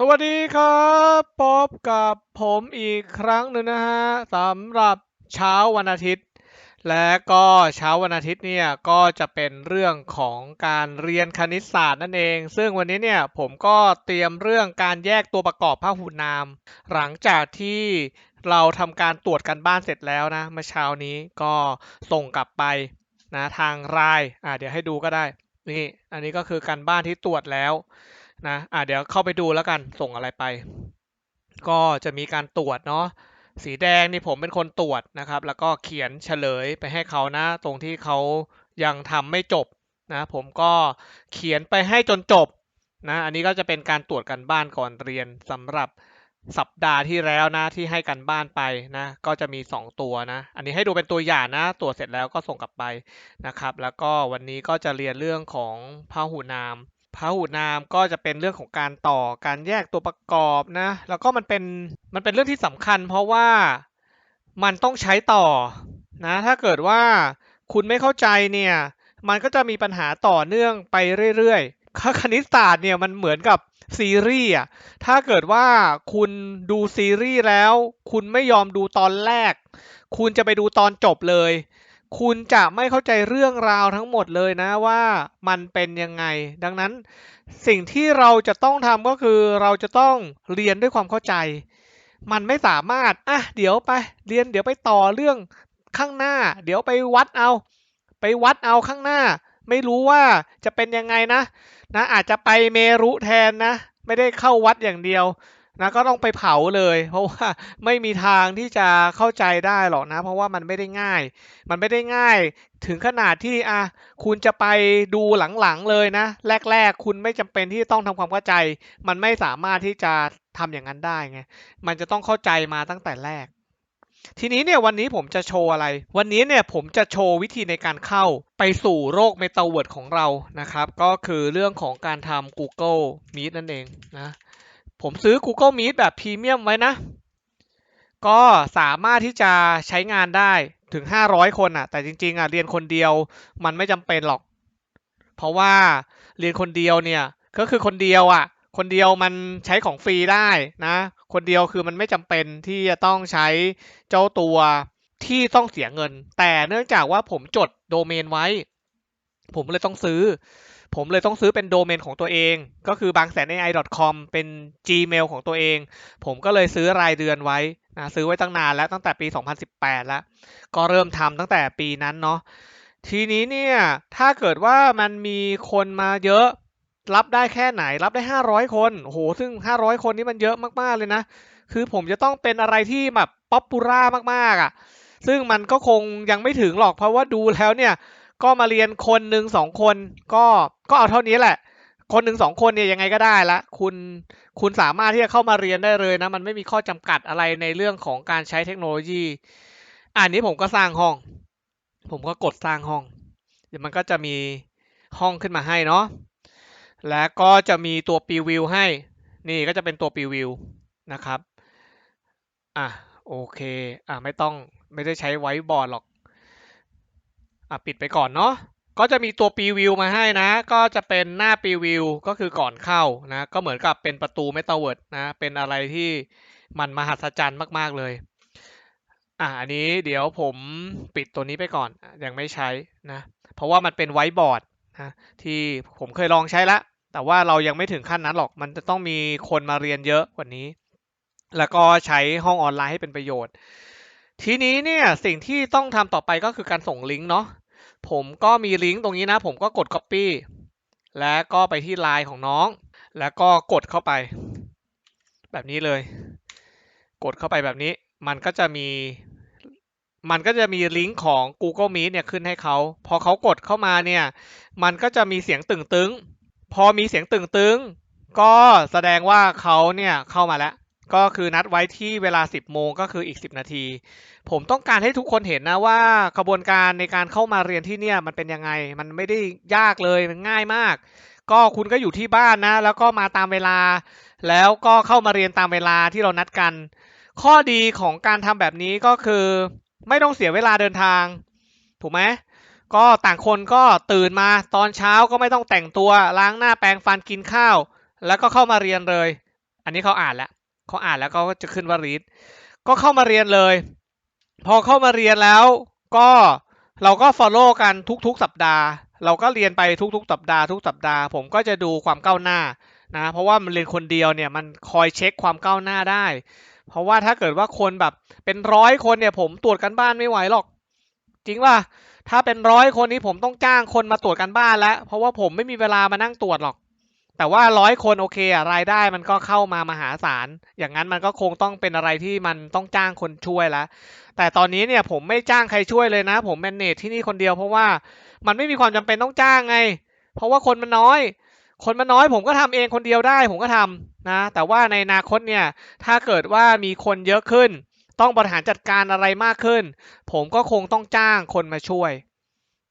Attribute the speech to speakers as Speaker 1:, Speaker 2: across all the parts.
Speaker 1: สวัสดีครับพบกับผมอีกครั้งหนึ่งนะฮะสำหรับเช้าวันอาทิตย์ และก็เช้าวันอาทิตย์เนี่ยก็จะเป็นเรื่องของการเรียนคณิตศาสตร์นั่นเอง ซึ่งวันนี้เนี่ยผมก็เตรียมเรื่องการแยกตัวประกอบพหูนาม หลังจากที่เราทำการตรวจกันบ้านเสร็จแล้วนะเมื่อเช้านี้ก็ส่งกลับไปนะทางไลน์อ่าเดี๋ยวให้ดูก็ได้นี่อันนี้ก็คือการบ้านที่ตรวจแล้ว นะอะเดี๋ยวเข้าไปดูแล้วกันส่งอะไรไป ก็จะมีการตรวจเนาะสีแดงนี่ผมเป็นคนตรวจนะครับ แล้วก็เขียนเฉลยไปให้เขานะ ตรงที่เขายังทำไม่จบนะผมก็เขียนไปให้จนจบนะอันนี้ก็จะเป็นการตรวจกันบ้านก่อนเรียนสำหรับสัปดาห์ที่แล้วนะที่ให้กันบ้านไปนะก็จะมี 2 ตัวนะ อันนี้ให้ดูเป็นตัวอย่างนะตรวจเสร็จแล้วก็ส่งกลับไปนะครับ แล้วก็วันนี้ก็จะเรียนเรื่องของพหูนาม พหูนามก็จะเป็นเรื่องของการต่อการแยกตัวประกอบนะ แล้วก็มันเป็นมันเป็นเรื่องที่สำคัญ เพราะว่ามันต้องใช้ต่อนะ ถ้าเกิดว่าคุณไม่เข้าใจเนี่ย มันก็จะมีปัญหาต่อเนื่องไปเรื่อยๆคณิตศาสตร์เนี่ยมันเหมือนกับซีรีส์อะ ถ้าเกิดว่าคุณดูซีรีส์แล้ว คุณไม่ยอมดูตอนแรก คุณจะไปดูตอนจบเลย คุณจะไม่เข้าใจเรื่องราวทั้งหมดเลยนะว่ามันเป็นยังไง ดังนั้นสิ่งที่เราจะต้องทำก็คือเราจะต้องเรียนด้วยความเข้าใจ มันไม่สามารถอะเดี๋ยวไป เรียนเดี๋ยวไปต่อเรื่องข้างหน้า เดี๋ยวไปวัดเอา ไปวัดเอาข้างหน้า ไม่รู้ว่าจะเป็นยังไงนะนะอาจจะไปเมรุแทนนะ ไม่ได้เข้าวัดอย่างเดียว นะก็ต้องไปเผาเลย เพราะว่าไม่มีทางที่จะเข้าใจได้หรอกนะ เพราะว่ามันไม่ได้ง่าย มันไม่ได้ง่าย ถึงขนาดที่อะคุณจะไปดูหลังๆเลยนะ แรก ๆ คุณไม่จำเป็นที่ต้องทำความเข้าใจ มันไม่สามารถที่จะทำอย่างนั้นได้ไงมันจะต้องเข้าใจมาตั้งแต่แรก ทีนี้เนี่ยวันนี้ผมจะโชว์อะไร วันนี้เนี่ยผมจะโชว์วิธีในการเข้าไปสู่โรคเมตาเวิร์ดของเรานะครับ ก็คือเรื่องของการทำ Google Meet นั่นเองนะ ผมซื้อ Google Meet แบบพรีเมียมไว้นะ ก็สามารถที่จะใช้งานได้ถึง 500 คนอะแต่จริง ๆอะเรียนคนเดียวมันไม่จำเป็นหรอก เพราะว่าเรียนคนเดียวเนี่ยก็คือคนเดียวอะคนเดียวมันใช้ของฟรีได้นะ คนเดียวคือมันไม่จำเป็นที่จะต้องใช้เจ้าตัวที่ต้องเสียเงิน แต่เนื่องจากว่าผมจดโดเมนไว้ ผมเลยต้องซื้อ ผมเลยต้องซื้อเป็นโดเมนของตัวเอง ก็คือบางแสน AI com เป็น Gmail ของตัวเอง ผมก็เลยซื้อรายเดือนไว้นะซื้อไว้ตั้งนานแล้วตั้งแต่ปี 2018 แล้ว ก็เริ่มทำตั้งแต่ปีนั้นเนาะทีนี้เนี่ยถ้าเกิดว่ามันมีคนมาเยอะรับได้แค่ไหนรับได้ 500 คนโอ้โหซึ่ง 500 คนนี้มันเยอะมากๆเลยนะ คือผมจะต้องเป็นอะไรที่แบบป๊อปปูล่ามากๆอะ่ะซึ่งมันก็คงยังไม่ถึงหรอกเพราะว่าดูแล้วเนี่ย ก็มาเรียนคนหนึ่งสองคนก็ก็เอาเท่านี้แหละ คนหนึ่งสองคนเนี่ยยังไงก็ได้ละคุณคุณสามารถที่จะเข้ามาเรียนได้เลยนะ มันไม่มีข้อจำกัดอะไรในเรื่องของการใช้เทคโนโลยี อันนี้ผมก็สร้างห้อง ผมก็กดสร้างห้อง เดี๋ยวมันก็จะมีห้องขึ้นมาให้เนาะและก็จะมีตัวปีวิวให้ นี่ก็จะเป็นตัวปีวิวนะครับ อะโอเค อะไม่ต้องไม่ได้ใช้ไว้บอร์ดหรอก อะปิดไปก่อนเนาะก็จะมีตัวปีวิวมาให้นะ ก็จะเป็นหน้าปีวิวก็คือก่อนเข้านะ ก็เหมือนกับเป็นประตูเมตาเวิร์ดนะ เป็นอะไรที่มันมหัศจรรย์มาก ๆ เลย อะอันนี้เดี๋ยวผมปิดตัวนี้ไปก่อน ยังไม่ใช้นะ เพราะว่ามันเป็นไวบอร์ดนะที่ผมเคยลองใช้แล้วแต่ว่าเรายังไม่ถึงขั้นนั้นหรอก มันจะต้องมีคนมาเรียนเยอะกว่านี้ แล้วก็ใช้ห้องออนไลน์ให้เป็นประโยชน์ ทีนี้เนี่ยสิ่งที่ต้องทำต่อไปก็คือการส่งลิงก์เนาะผมก็มีลิงก์ตรงนี้นะ ผมก็กด Copy แล้วก็ไปที่ไลน์ของน้อง แล้วก็กดเข้าไป แบบนี้เลย กดเข้าไปแบบนี้ มันก็จะมี มันก็จะมีลิงก์ของ Google Meet เนี่ยขึ้นให้เขา พอเขากดเข้ามาเนี่ย มันก็จะมีเสียงตึงตึงพอมีเสียงตึงตึงก็แสดงว่าเขาเนี่ยเข้ามาแล้ว ก็คือนัดไว้ที่เวลา 10 โมงก็คืออีก 10 นาที ผมต้องการให้ทุกคนเห็นนะว่ากระบวนการในการเข้ามาเรียนที่เนี่ยมันเป็นยังไง มันไม่ได้ยากเลย มันง่ายมาก ก็คุณก็อยู่ที่บ้านนะ แล้วก็มาตามเวลา แล้วก็เข้ามาเรียนตามเวลาที่เรานัดกัน ข้อดีของการทำแบบนี้ก็คือ ไม่ต้องเสียเวลาเดินทาง ถูกไหมก็ต่างคนก็ตื่นมาตอนเช้าก็ไม่ต้องแต่งตัวล้างหน้าแปรงฟันกินข้าว แล้วก็เข้ามาเรียนเลย อันนี้เขาอ่านแล้ว เขาอ่านแล้วก็จะขึ้นว่า read ก็เข้ามาเรียนเลย พอเข้ามาเรียนแล้วก็เราก็ follow กันทุกๆ สัปดาห์ เราก็เรียนไปทุกๆ สัปดาห์ทุกสัปดาห์ ผมก็จะดูความก้าวหน้านะเพราะว่ามันเรียนคนเดียวเนี่ยมันคอยเช็คความก้าวหน้าได้ เพราะว่าถ้าเกิดว่าคนแบบเป็นร้อยคนเนี่ยผมตรวจกันบ้านไม่ไหวหรอก จริงป่ะถ้าเป็นร้อยคนนี้ผมต้องจ้างคนมาตรวจกันบ้านแล้ว เพราะว่าผมไม่มีเวลามานั่งตรวจหรอก แต่ว่าร้อยคนโอเคอะรายได้มันก็เข้ามามหาศาล อย่างนั้นมันก็คงต้องเป็นอะไรที่มันต้องจ้างคนช่วยแล้วแต่ตอนนี้เนี่ยผมไม่จ้างใครช่วยเลยนะ ผมแมนเนจที่นี่คนเดียวเพราะว่ามันไม่มีความจำเป็นต้องจ้างไง เพราะว่าคนมันน้อย คนมันน้อยผมก็ทำเองคนเดียวได้ ผมก็ทำนะ แต่ว่าในอนาคตเนี่ยถ้าเกิดว่ามีคนเยอะขึ้น ต้องบริหารจัดการอะไรมากขึ้น ผมก็คงต้องจ้างคนมาช่วย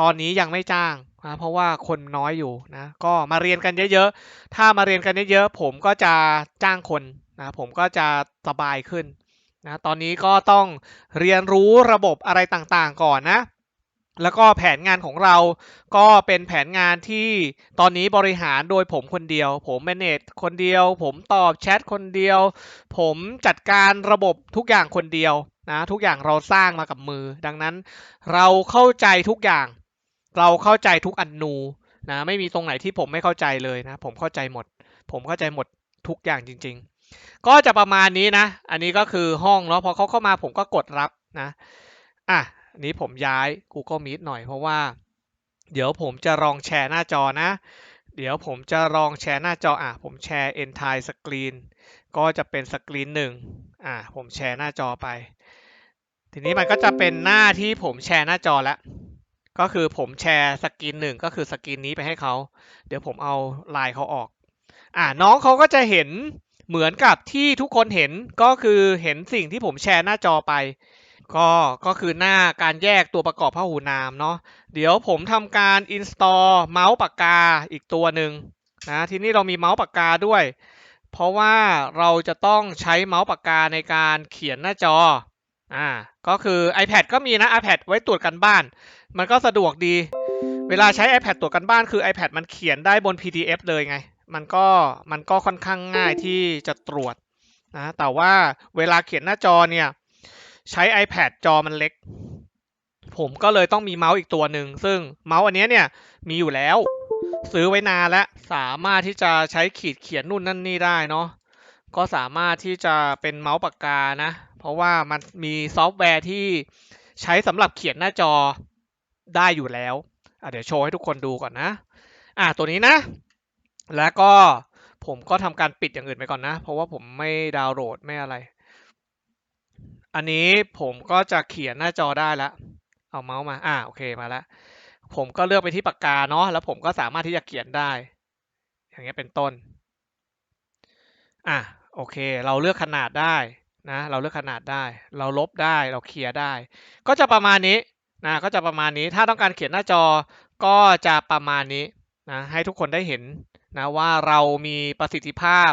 Speaker 1: ตอนนี้ยังไม่จ้างนะเพราะว่าคนน้อยอยู่นะก็มาเรียนกันเยอะๆ ถ้ามาเรียนกันเยอะๆผมก็จะจ้างคนนะผมก็จะสบายขึ้นนะตอนนี้ก็ต้องเรียนรู้ระบบอะไรต่างๆก่อนนะ แล้วก็แผนงานของเราก็เป็นแผนงานที่ตอนนี้บริหารโดยผมคนเดียว ผม manage คนเดียว ผมตอบแชทคนเดียว ผมจัดการระบบทุกอย่างคนเดียวนะทุกอย่างเราสร้างมากับมือ ดังนั้นเราเข้าใจทุกอย่าง เราเข้าใจทุกอนูนะไม่มีตรงไหนที่ผมไม่เข้าใจเลยนะ ผมเข้าใจหมด ผมเข้าใจหมดทุกอย่างจริง ๆ ก็จะประมาณนี้นะ อันนี้ก็คือห้องเนาะพอเขาเข้ามาผมก็กดรับนะอะนนี้ผมย้าย Google Meet หน่อยเพราะว่า เดี๋ยวผมจะลองแชร์หน้าจอนะ เดี๋ยวผมจะลองแชร์หน้าจออะผมแชร์ entire screen ก็จะเป็นสกรีนหนึ่งอะผมแชร์หน้าจอไป ทีนี้มันก็จะเป็นหน้าที่ผมแชร์หน้าจอแล้ว ก็คือผมแชร์สกรีนหนึ่งก็คือสกรีนนี้ไปให้เขา เดี๋ยวผมเอาไลน์เขาออก อะน้องเขาก็จะเห็นเหมือนกับที่ทุกคนเห็นก็คือเห็นสิ่งที่ผมแชร์หน้าจอไป ก็ก็คือหน้าการแยกตัวประกอบพหูนามเนาะเดี๋ยวผมทำการ install เมาส์ปากกาอีกตัวหนึ่งนะทีนี้เรามีเมาส์ปากกาด้วย เพราะว่าเราจะต้องใช้เมาส์ปากกาในการเขียนหน้าจออ่าก็คือ iPad ก็มีนะ iPad ไว้ตรวจกันบ้าน มันก็สะดวกดี เวลาใช้ iPad ตรวจกันบ้านคือ iPad มันเขียนได้บน PDF เลยไง มันก็มันก็ค่อนข้างง่ายที่จะตรวจนะแต่ว่าเวลาเขียนหน้าจอเนี่ย ใช้ iPad จอมันเล็ก ผมก็เลยต้องมีเมาส์อีกตัวหนึ่ง ซึ่งเมาส์อันนี้เนี่ยมีอยู่แล้ว ซื้อไว้นานแล้วสามารถที่จะใช้ขีดเขียนนู่นนั่นนี่ได้เนาะก็สามารถที่จะเป็นเมาส์ปากกานะ เพราะว่ามันมีซอฟต์แวร์ที่ใช้สำหรับเขียนหน้าจอ ได้อยู่แล้วเดี๋ยวโชว์ให้ทุกคนดูก่อนนะ อะตัวนี้นะ แล้วก็ผมก็ทำการปิดอย่างอื่นไปก่อนนะ เพราะว่าผมไม่ดาวน์โหลดไม่อะไร อันนี้ผมก็จะเขียนหน้าจอได้แล้ว เอาเมาส์มา อ่าโอเคมาแล้ว ผมก็เลือกไปที่ปากกาเนาะ แล้วผมก็สามารถที่จะเขียนได้ อย่างเงี้ยเป็นต้น อะโอเค เราเลือกขนาดได้นะ เราเลือกขนาดได้ เราลบได้ เราเคลียร์ได้ ก็จะประมาณนี้ นะก็จะประมาณนี้ถ้าต้องการเขียนหน้าจอก็จะประมาณนี้นะให้ทุกคนได้เห็นนะว่าเรามีประสิทธิภาพ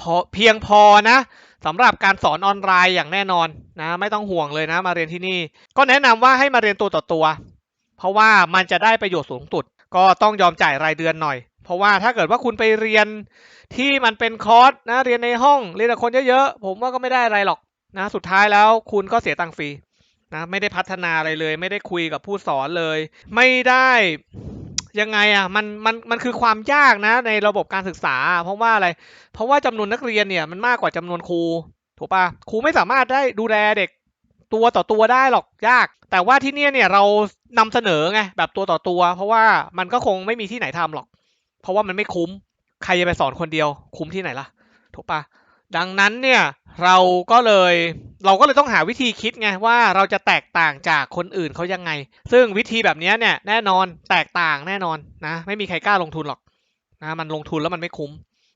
Speaker 1: พอเพียงพอนะสำหรับการสอนออนไลน์อย่างแน่นอนนะไม่ต้องห่วงเลยนะมาเรียนที่นี่ ก็แนะนำว่าให้มาเรียนตัวต่อตัว เพราะว่ามันจะได้ประโยชน์สูงสุด ก็ต้องยอมจ่ายรายเดือนหน่อย เพราะว่าถ้าเกิดว่าคุณไปเรียนที่มันเป็นคอร์สนะเรียนในห้องเรียนกับคนเยอะๆผมว่าก็ไม่ได้อะไรหรอกนะสุดท้ายแล้วคุณก็เสียตังค์ฟรี นะไม่ได้พัฒนาอะไรเลย ไม่ได้คุยกับผู้สอนเลย ไม่ได้ยังไงอะมันมันมันคือความยากนะ ในระบบการศึกษา เพราะว่าอะไร เพราะว่าจำนวนนักเรียนเนี่ยมันมากกว่าจำนวนครูถูกปะครูไม่สามารถได้ดูแลเด็กตัวต่อตัวได้หรอกยาก แต่ว่าที่เนี่ยเนี่ยเรานำเสนอไงแบบตัวต่อตัว เพราะว่ามันก็คงไม่มีที่ไหนทำหรอก เพราะว่ามันไม่คุ้ม ใครจะไปสอนคนเดียว คุ้มที่ไหนล่ะถูกปะ ดังนั้นเนี่ยเราก็เลยเราก็เลยต้องหาวิธีคิดไงว่าเราจะแตกต่างจากคนอื่นเขายังไง ซึ่งวิธีแบบนี้เนี่ยแน่นอนแตกต่างแน่นอนนะไม่มีใครกล้าลงทุนหรอกนะมันลงทุนแล้วมันไม่คุ้ม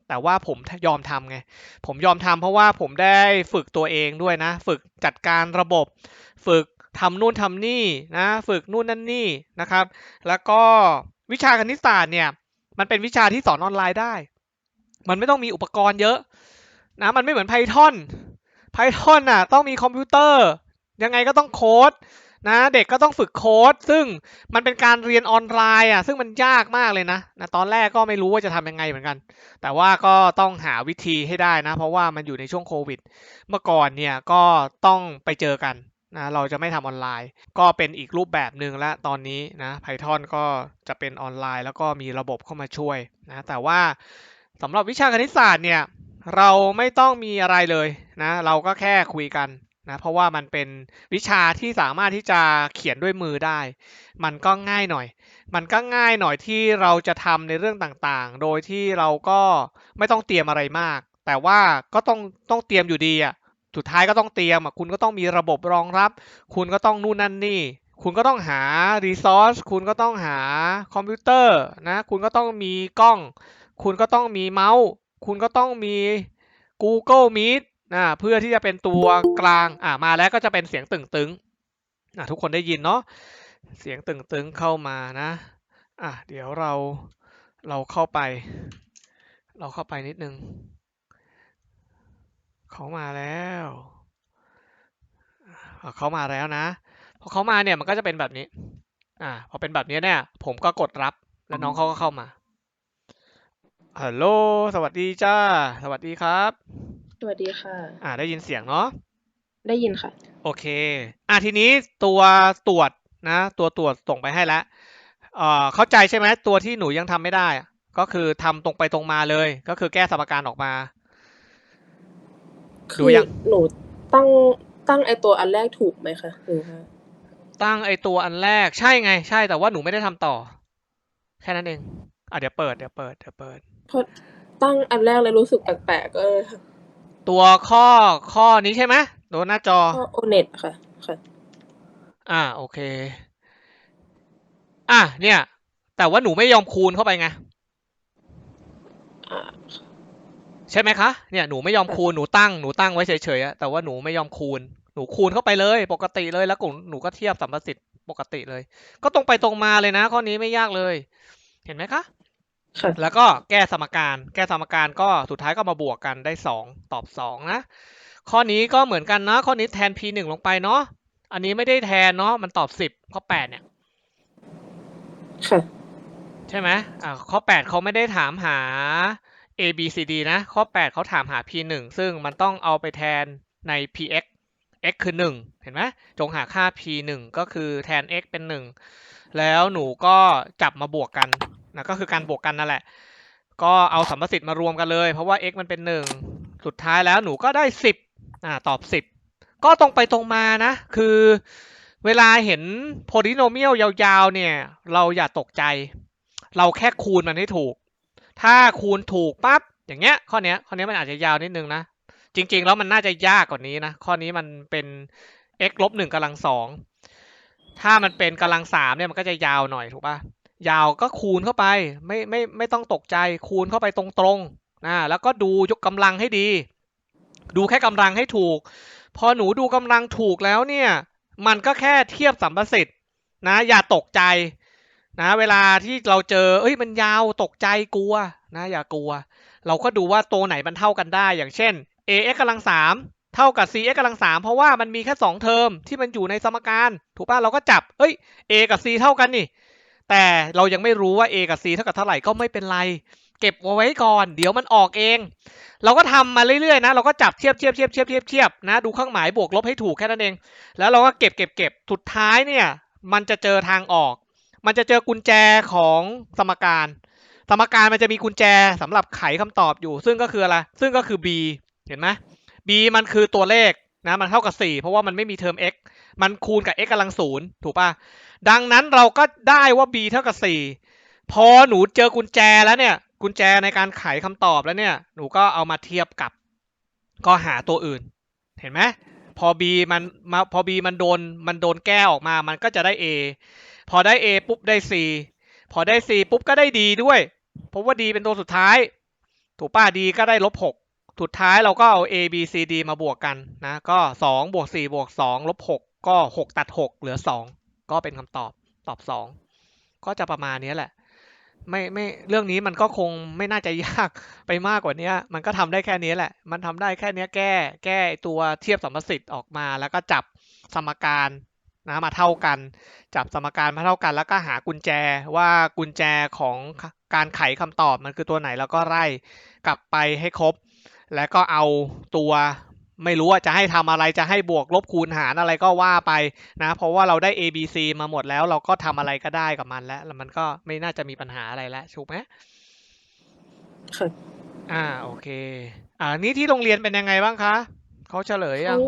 Speaker 1: แต่ว่าผมยอมทำไงผมยอมทำเพราะว่าผมได้ฝึกตัวเองด้วยนะ ฝึกจัดการระบบ ฝึกทำนู่นทำนี่นะฝึกนู่นนั่นนี่นะครับ แล้วก็วิชาคณิตศาสตร์เนี่ยมันเป็นวิชาที่สอนออนไลน์ได้ มันไม่ต้องมีอุปกรณ์เยอะ นะมันไม่เหมือน Python Python น่ะต้องมีคอมพิวเตอร์ ยังไงก็ต้องโค้ดนะเด็กก็ต้องฝึกโค้ด ซึ่งมันเป็นการเรียนออนไลน์อะซึ่งมันยากมากเลยนะนะ ตอนแรกก็ไม่รู้ว่าจะทำยังไงเหมือนกัน แต่ว่าก็ต้องหาวิธีให้ได้นะ เพราะว่ามันอยู่ในช่วงโควิด เมื่อก่อนเนี่ยก็ต้องไปเจอกันนะเราจะไม่ทำออนไลน์ ก็เป็นอีกรูปแบบหนึ่งและตอนนี้นะ Python ก็จะเป็นออนไลน์ แล้วก็มีระบบเข้ามาช่วยนะแต่ว่าสำหรับวิชาคณิตศาสตร์เนี่ย เราไม่ต้องมีอะไรเลยนะ เราก็แค่คุยกันนะเพราะว่ามันเป็นวิชาที่สามารถที่จะเขียนด้วยมือได้ มันก็ง่ายหน่อย มันก็ง่ายหน่อยที่เราจะทำในเรื่องต่างๆ โดยที่เราก็ไม่ต้องเตรียมอะไรมาก แต่ว่าก็ต้องต้องเตรียมอยู่ดีอะสุดท้ายก็ต้องเตรียมอะคุณก็ต้องมีระบบรองรับ คุณก็ต้องนู่นนั่นนี่ คุณก็ต้องหา resource คุณก็ต้องหาคอมพิวเตอร์นะ คุณก็ต้องมีกล้อง คุณก็ต้องมีเมาส์ คุณก็ต้องมี Google Meet อ่าเพื่อที่จะเป็นตัวกลางอ่ามาแล้วก็จะเป็นเสียงตึงๆอ่าทุกคนได้ยินเนาะเสียงตึงๆเข้ามานะอะเดี๋ยวเราเราเข้าไป เราเข้าไปนิดนึงเขามาแล้วเขามาแล้วนะพอเขามาเนี่ยมันก็จะเป็นแบบนี้อ่าพอเป็นแบบนี้เนี่ย ผมก็กดรับแล้วน้องเขาก็เข้ามา ฮัลโหล สวัสดีจ้า สวัสดีครับ
Speaker 2: สวัสดีค่ะ
Speaker 1: อ่า ได้ยินเสียงเนาะ
Speaker 2: ได้ยินค่ะ
Speaker 1: โอเค อะทีนี้ตัวตรวจนะ ตัวตรวจส่งไปให้แล้วเอ่อเข้าใจใช่ไหมตัวที่หนูยังทำไม่ได้อะก็คือทำตรงไปตรงมาเลย ก็คือแก้สมการออกมา
Speaker 2: คื
Speaker 1: ดู
Speaker 2: อ
Speaker 1: ยัง
Speaker 2: หนูตั้งตั้งไอตัวอันแรกถูกไหมคะหรือว่า
Speaker 1: ตั้งไอตัวอันแรกใช่ไง ใช่แต่ว่าหนูไม่ได้ทำต่อ แค่นั้นเองอะเดี๋ยวเปิดเดี๋ยวเปิดเดี๋ยวเปิด
Speaker 2: เพราะตั้งอันแรกเลยรู้สึกแปลกๆก็เลยค่ะ
Speaker 1: ตัวข้อข้อนี้ใช่ไหมตัวหน้าจอ
Speaker 2: ก็โอเน็ตค่ะค่ะ
Speaker 1: อ่าโอเค อะเนี่ย แต่ว่าหนูไม่ยอมคูณเข้าไปไง
Speaker 2: อ่า
Speaker 1: ใช่ไหมคะเนี่ยหนูไม่ยอมคูณหนูตั้งหนูตั้งไว้เฉยๆอะแต่ว่าหนูไม่ยอมคูณ หนูคูณเข้าไปเลย ปกติเลยแล้วก็หนูก็เทียบสัมประสิทธิ์ปกติเลย ก็ตรงไปตรงมาเลยนะ ข้อนี้ไม่ยากเลย เห็นไหมคะ
Speaker 2: ค่ะ
Speaker 1: แล้วก็แก้สมการ แก้สมการก็สุดท้ายก็มาบวกกันได้สองตอบสองนะ ข้อนี้ก็เหมือนกันนะ ข้อนี้แทน p หนึ่งลงไปเนาะ อันนี้ไม่ได้แทนเนาะ มันตอบสิบข้อแปดเนี่ย
Speaker 2: ค่ะ
Speaker 1: ใช่ไหมอ่า ข้อ 8เขาไม่ได้ถามหา a b c d นะ ข้อ 8เขาถามหา p 1ซึ่งมันต้องเอาไปแทนใน px x คือ 1 เห็นไหมจงหาค่า p 1ก็คือแทน x เป็น 1 แล้วหนูก็จับมาบวกกัน นะก็คือการบวกกันนั่นแหละ ก็เอาสัมประสิทธิ์มารวมกันเลย เพราะว่า x มันเป็น 1 สุดท้ายแล้วหนูก็ได้ 10อ่าตอบ 10 ก็ตรงไปตรงมานะ คือเวลาเห็น polynomial ยาวๆ เนี่ย เราอย่าตกใจ เราแค่คูณมันให้ถูก ถ้าคูณถูกปั๊บอย่างเงี้ยข้อเนี้ยข้อเนี้ยมันอาจจะยาวนิดนึงนะ จริง ๆ แล้วมันน่าจะยากกว่านี้นะ ข้อนี้มันเป็น x ลบหนึ่งกำลังสองถ้ามันเป็นกำลังสามเนี่ยมันก็จะยาวหน่อยถูกปะ ยาวก็คูณเข้าไปไม่ไม่ไม่ต้องตกใจคูณเข้าไปตรงๆนะแล้วก็ดูยกกำลังให้ดี ดูแค่กำลังให้ถูก พอหนูดูกำลังถูกแล้วเนี่ย มันก็แค่เทียบสัมประสิทธิ์นะอย่าตกใจนะเวลาที่เราเจอเอ้ยมันยาวตกใจกลัวนะอย่ากลัว เราก็ดูว่าตัวไหนมันเท่ากันได้ อย่างเช่น ax กำลังสามเท่ากับ cx กำลังสามเพราะว่ามันมีแค่สองเทอมที่มันอยู่ในสมการ ถูกป่ะเราก็จับเอ้ย a กับ c เท่ากันนี่ แต่เรายังไม่รู้ว่า a กับ c เท่ากับเท่าไหร่ก็ไม่เป็นไร เก็บเอาไว้ก่อน เดี๋ยวมันออกเอง เราก็ทำมาเรื่อยๆนะ เราก็จับเทียบเทียบเทียบเทียบเทียบเทียบนะดูเครื่องหมายบวกลบให้ถูกแค่นั้นเอง แล้วเราก็เก็บเก็บเก็บสุดท้ายเนี่ย มันจะเจอทางออก มันจะเจอกุญแจของสมการ สมการมันจะมีกุญแจสำหรับไขคำตอบอยู่ ซึ่งก็คืออะไรซึ่งก็คือ b เห็นไหม b มันคือตัวเลข นะมันเท่ากับ 4 เพราะว่ามันไม่มีเทอม x มันคูณกับ x กำลังศูนย์ถูกป่ะ ดังนั้นเราก็ได้ว่า b เท่ากับ 4 พอหนูเจอกุญแจแล้วเนี่ย กุญแจในการไขคำตอบแล้วเนี่ย หนูก็เอามาเทียบกับ ก็หาตัวอื่น เห็นไหมพอ b มันมาพอ b มันโดนมันโดนแก้ออกมา มันก็จะได้ a พอได้ A ปุ๊บได้ C พอได้ C ปุ๊บก็ได้ D ด้วย เพราะว่า D เป็นตัวสุดท้าย ถูกป่ะ D ก็ได้ลบ6 สุดท้ายเราก็เอา A B C D มาบวกกันนะ ก็2บวก4บวก2ลบ6ก็ 6 ตัด 6 เหลือ 2 ก็เป็นคำตอบตอบ 2 ก็จะประมาณนี้แหละ ไม่ไม่เรื่องนี้มันก็คงไม่น่าจะยากไปมากกว่านี้มันก็ทำได้แค่นี้แหละ มันทำได้แค่นี้แก้แก้ตัวเทียบสัมประสิทธิ์ออกมา แล้วก็จับสมการนะมาเท่ากัน จับสมการมาเท่ากัน แล้วก็หากุญแจว่ากุญแจของการไขคำตอบมันคือตัวไหนแล้วก็ไล่กลับไปให้ครบ แล้วก็เอาตัวไม่รู้ว่าจะให้ทำอะไรจะให้บวกลบคูณหารอะไรก็ว่าไปนะ เพราะว่าเราได้ A B C มาหมดแล้ว เราก็ทำอะไรก็ได้กับมันแล้วแล้วมันก็ไม่น่าจะมีปัญหาอะไรแล้วถูกไหม
Speaker 2: ค่ะ
Speaker 1: อ่าโอเค อ่านี้ที่โรงเรียนเป็นยังไงบ้างคะเขาเฉลยยั
Speaker 2: เขา
Speaker 1: ง